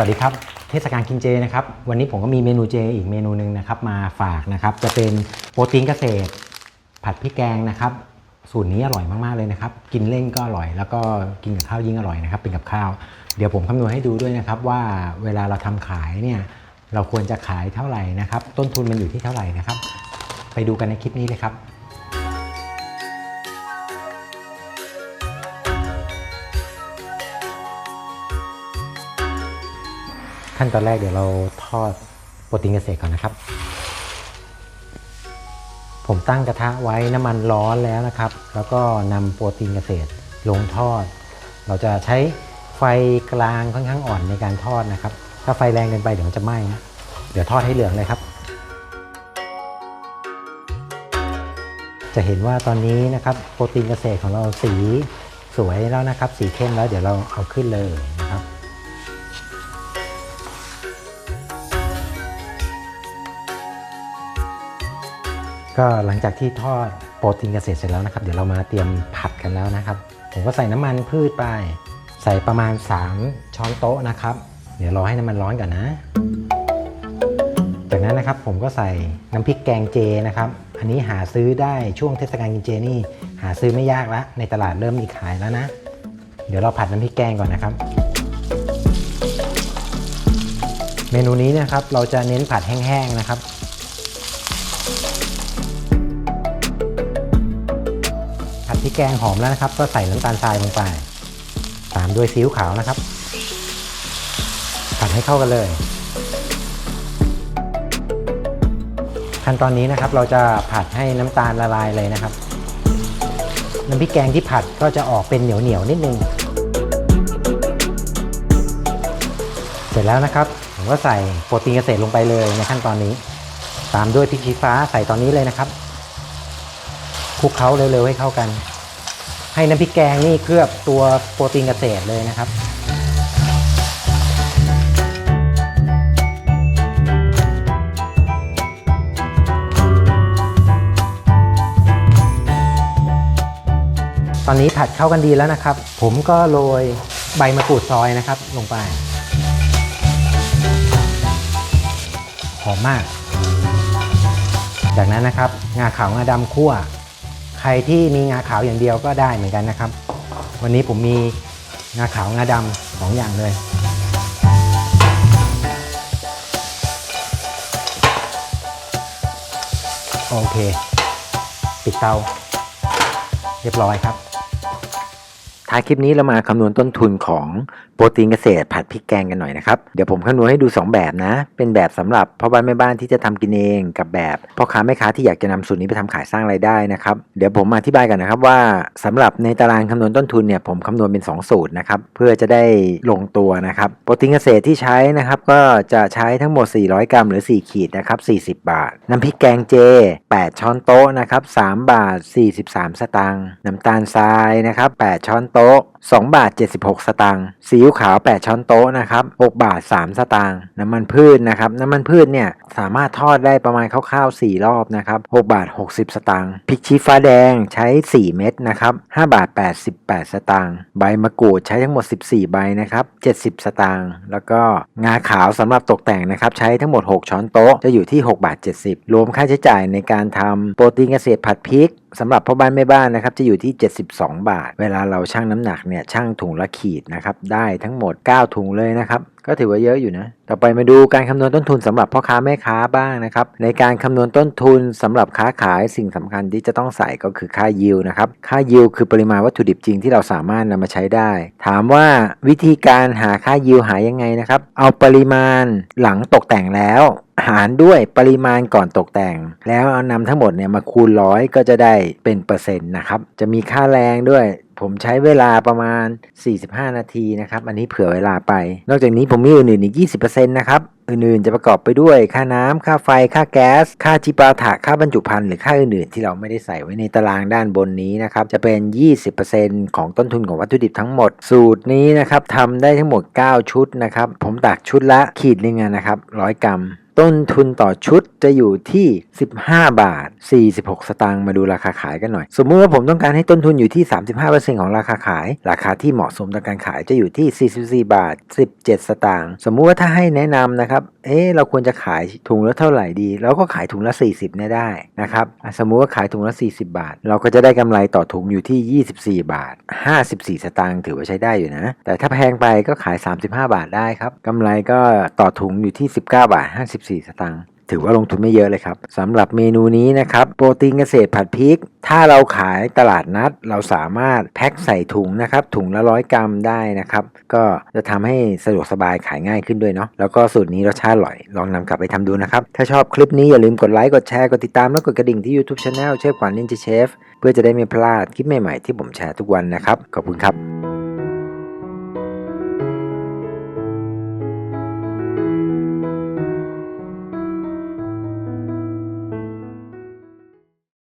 วัสดีครับ เทศกาลกินเจนะครับ วันนี้ผมก็มีเมนูเจอีกเมนูหนึ่งนะครับมาฝากนะครับ จะเป็นโปรตีนเกษตร ผัดพริกแกงนะครับ สูตรนี้อร่อยมากๆเลยนะครับ กินเล่นก็อร่อย แล้วก็กินกับข้าวยิ่งอร่อยนะครับ เป็นกับข้าว เดี๋ยวผมคำนวณให้ดูด้วยนะครับ ว่าเวลาเราทำขายเนี่ย เราควรจะขายเท่าไหร่นะครับ ต้นทุนมันอยู่ที่เท่าไหร่นะครับ ไปดูกันในคลิปนี้เลยครับ ขั้นตอนแรกเดี๋ยวเราทอดโปรตีนเกษตรก่อนนะครับ ผมตั้งกระทะไว้น้ำมันร้อนแล้วนะครับ แล้วก็นำโปรตีนเกษตรลงทอด เราจะใช้ไฟกลางค่อนข้างอ่อนในการทอดนะครับ ถ้าไฟแรงเกินไปเดี๋ยวมันจะไหม้นะเดี๋ยวทอดให้เหลืองเลยครับ จะเห็นว่าตอนนี้นะครับโปรตีนเกษตรของเราสีสวยแล้วนะครับ สีเข้มแล้วเดี๋ยวเราเอาขึ้นเลยนะครับ ก็หลังจากที่ทอดโปรตีนเกษตรเสร็จแล้วนะครับ เดี๋ยวเรามาเตรียมผัดกันแล้วนะครับ ผมก็ใส่น้ำมันพืชไป ใส่ประมาณ 3 ช้อนโต๊ะนะครับ เดี๋ยวรอให้น้ำมันร้อนก่อนนะ จากนั้นนะครับผมก็ใส่น้ำพริกแกงเจนะครับ อันนี้หาซื้อได้ช่วงเทศกาลกินเจนี่ หาซื้อไม่ยากล้วในตลาดเริ่มมีขายแล้วนะ เดี๋ยวเราผัดน้ำพริกแกงก่อนนะครับ เมนูนี้นะครับเราจะเน้นผัดแห้งๆนะครับ ริกแกงหอมแล้วนะครับ ก็ใส่น้ำตาลทรายลงไป ตามด้วยซีอิ๊วขาวนะครับ ผัดให้เข้ากันเลย ขั้นตอนนี้นะครับเราจะผัดให้น้ำตาลละลายเลยนะครับ น้ำพริกแกงที่ผัดก็จะออกเป็นเหนียวเหนียวนิดนึง เสร็จแล้วนะครับผมก็ใส่โปรตีนเกษตรลงไปเลยในขั้นตอนนี้ ตามด้วยพริกชี้ฟ้าใส่ตอนนี้เลยนะครับคลุกเคล้าเร็วๆให้เข้ากัน ให้น้ำพริกแกงนี่เคลือบตัวโปรตีนเกษตรเลยนะครับ ตอนนี้ผัดเข้ากันดีแล้วนะครับ ผมก็โรยใบมะกรูดซอยนะครับ ลงไป หอมมาก จากนั้นนะครับ งาขาวงาดำคั่ว ใครที่มีงาขาวอย่างเดียวก็ได้เหมือนกันนะครับ วันนี้ผมมีงาขาวงาดำสองอย่างเลยโอเค ปิดเตา เรียบร้อยครับท้ายคลิปนี้เรามาคำนวณต้นทุนของ โปรตีนเกษตรผัดพริกแกงกันหน่อยนะครับ เดี๋ยวผมคำนวณให้ดู 2 แบบนะ เป็นแบบสำหรับพ่อบ้านแม่บ้านที่จะทำกินเองกับแบบพ่อค้าแม่ค้าที่อยากจะนำสูตรนี้ไปทำขายสร้างรายได้นะครับ เดี๋ยวผมอธิบายกันนะครับว่าสำหรับในตารางคำนวณต้นทุนเนี่ยผมคำนวณเป็น 2 สูตรนะครับเพื่อจะได้ลงตัวนะครับโปรตีนเกษตรที่ใช้นะครับก็จะใช้ทั้งหมด 400 กรัมหรือ 4 ขีดนะครับ40 บาท น้ำพริกแกงเจ 8 ช้อนโต๊ะนะครับ3บาท 43 สตางค์น้ำตาลทรายนะครับ8ช้อนโต๊ะ2บาท76 สตางค์ซีอิ๊ววขาว 8 ช้อนโต๊ะนะครับ6บาท 3 สตางค์น้ำมันพืชนะครับน้ำมันพืชเนี่ยสามารถทอดได้ประมาณคร่าวๆ 4 รอบนะครับ6บาท 60 สตางค์พริกชี้ฟ้าแดงใช้ 4 เม็ดนะครับ5บาท 88 สตางค์ใบมะกรูดใช้ทั้งหมด 14 ใบนะครับ70 สตางค์แล้วก็งาขาวสำหรับตกแต่งนะครับใช้ทั้งหมด 6 ช้อนโต๊ะจะอยู่ที่ 6 บาท 70 รวมค่าใช้จ่ายในการทำโปรตีนเกษตรผัดพริกสำหรับพ่อบ้านแม่บ้านนะครับจะอยู่ที่ 72 บาท เวลาเราชั่งน้ำหนักเนี่ยชั่งถุงละขีดนะครับได้ทั้งหมด 9 ถุงเลยนะครับ ก็ถือว่าเยอะอยู่นะ ต่อไปมาดูการคำนวณต้นทุนสำหรับพ่อค้าแม่ค้าบ้างนะครับ ในการคำนวณต้นทุนสำหรับค้าขายสิ่งสำคัญที่จะต้องใส่ก็คือค่ายิวนะครับ ค่ายิวคือปริมาณวัตถุดิบจริงที่เราสามารถนำมาใช้ได้ ถามว่าวิธีการหาค่ายิวหายังไงนะครับ เอาปริมาณหลังตกแต่งแล้วหารด้วยปริมาณก่อนตกแต่ง แล้วเอานำทั้งหมดเนี่ยมาคูณร้อยก็จะได้เป็นเปอร์เซ็นต์นะครับ จะมีค่าแรงด้วย ผมใช้เวลาประมาณ 45 นาทีนะครับ อันนี้เผื่อเวลาไป นอกจากนี้ผมมีอื่นๆอีก 20%นะครับ อื่นๆจะประกอบไปด้วยค่าน้ำค่าไฟ ค่าแก๊ส ค่าจิปาถะ ค่าบรรจุภัณฑ์หรือค่าอื่นๆ ที่เราไม่ได้ใส่ไว้ในตารางด้านบนนี้นะครับ จะเป็น 20%ของต้นทุนของวัตถุดิบทั้งหมด สูตรนี้นะครับทำได้ทั้งหมด 9 ชุดนะครับ ผมตักชุดละขีดหนึ่งนะครับ 100 กรัม ต้นทุนต่อชุดจะอยู่ที่ 15 บาท 46 สตางค์มาดูราคาขายกันหน่อย สมมุติว่าผมต้องการให้ต้นทุนอยู่ที่ 35%ของราคาขาย ราคาที่เหมาะสมต่อการขายจะอยู่ที่ 44 บาท 17 สตางค์สมมุติว่าถ้าให้แนะนำนะครับ เอ๊เราควรจะขายถุงละเท่าไหร่ดีเราก็ขายถุงละ 40เนี่ยได้นะครับสมมุติว่าขายถุงละ 40 บาท เราก็จะได้กำไรต่อถุงอยู่ที่ 24 บาท 54 สตางค์ถือว่าใช้ได้อยู่นะ แต่ถ้าแพงไปก็ขาย 35 บาทได้ครับกำไรก็ต่อถุงอยู่ที่ 19 บาท4 สตางค์ถือว่าลงทุนไม่เยอะเลยครับสำหรับเมนูนี้นะครับ โปรตีนเกษตรผัดพริก ถ้าเราขายตลาดนัดเราสามารถแพ็คใส่ถุงนะครับ ถุงละร้อยกรัมได้นะครับ ก็จะทำให้สะดวกสบายขายง่ายขึ้นด้วยเนาะแล้วก็สูตรนี้รสชาติอร่อย ลองนำกลับไปทำดูนะครับ ถ้าชอบคลิปนี้อย่าลืมกดไลค์กดแชร์กดติดตามและกดกระดิ่งที่ YouTube Channel เชฟขวัญนินจาเชฟเพื่อจะได้ไม่พลาดคลิปใหม่ๆที่ผมแชร์ทุกวันนะครับขอบคุณครับ